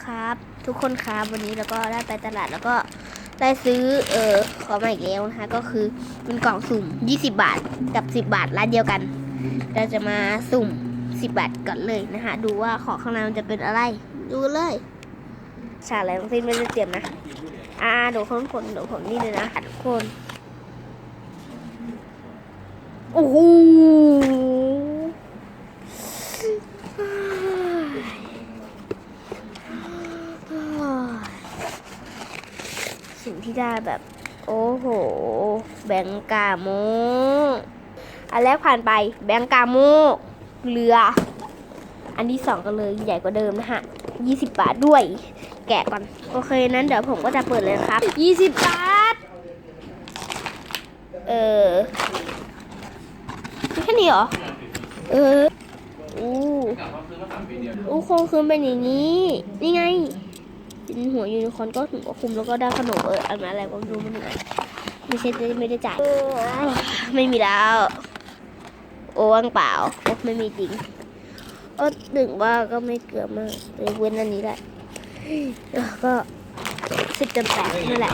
ครับ ทุกคนครับวันนี้เราก็ได้ไปตลาดแล้วก็ได้ซื้อเออของมาอีกแล้วนะคะก็คือเป็นกล่องสุ่ม 20 บาทกับ 10 บาทร้านเดียวกัน เราจะมาสุ่ม 10 บาทก่อนเลยนะคะดูว่าของข้างในมันจะเป็นอะไร ดูเลยชาอะไรทั้งสิ้นไม่ได้เตรียมนะ อ่าเดี๋ยวคนคนเดี๋ยวผมนี่เลยนะทุกคนโอ้โห สิ่งที่ได้แบบ โอ้โห แบงกาโมอันแรกผ่านไปแบงกาโมเรือ อันที่สองก็เลยใหญ่กว่าเดิมนะฮะ20บาทด้วย แกะก่อน โอเคนั้นเดี๋ยวผมก็จะเปิดเลยครับ20บาท เออแค่นี้เหรอ เอออู้อู้คงคือเป็นอย่างนี้ นี่ไง เป็นหัวยูนิคอนก็ถือว่าคุมแล้วก็ได้ขนมเอออันนั้นอะไรก็ไม่รู้มันไงไม่ใช่ไม่ได้จ่ายไม่มีแล้ว โอ้ว่างเปล่าโอ้ไม่มีจริงโอ้ถึงว่าก็ไม่เกือบมากเลยเว้นอันนี้แหละแล้วก็สิบจำแปดนั่นแหละ